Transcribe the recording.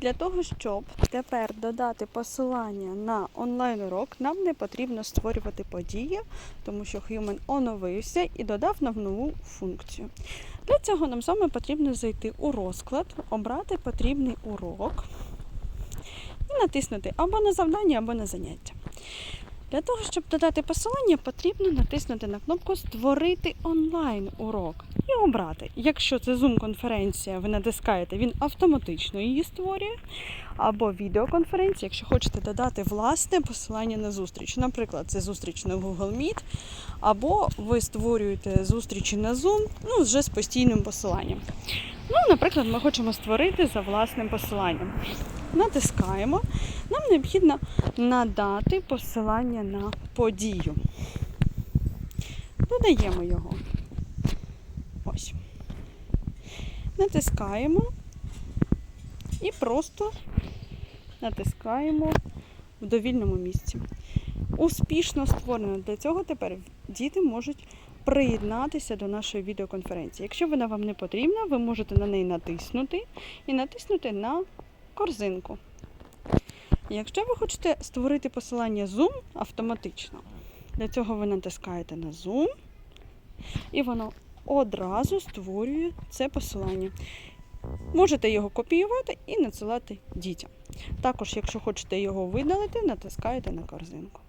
Для того, щоб тепер додати посилання на онлайн-урок, нам не потрібно створювати події, тому що Human оновився і додав нам нову функцію. Для цього нам вами потрібно зайти у розклад, обрати потрібний урок і натиснути або на завдання, або на заняття. Для того, щоб додати посилання, потрібно натиснути на кнопку Створити онлайн урок і обрати. Якщо це Zoom-конференція, ви натискаєте, він автоматично її створює. Або відеоконференція, якщо хочете додати власне посилання на зустріч. Наприклад, це зустріч на Google Meet, або ви створюєте зустрічі на Zoom ну, вже з постійним посиланням. Ну, наприклад, ми хочемо створити за власним посиланням. Натискаємо. Нам необхідно надати посилання на подію. Додаємо його. Ось. Натискаємо і просто натискаємо в довільному місці. Успішно створено. Для цього тепер діти можуть приєднатися до нашої відеоконференції. Якщо вона вам не потрібна, ви можете на неї натиснути і натиснути на корзинку. Якщо ви хочете створити посилання Zoom автоматично, для цього ви натискаєте на Zoom, і воно одразу створює це посилання. Можете його копіювати і надсилати дітям. Також, якщо хочете його видалити, натискаєте на корзинку.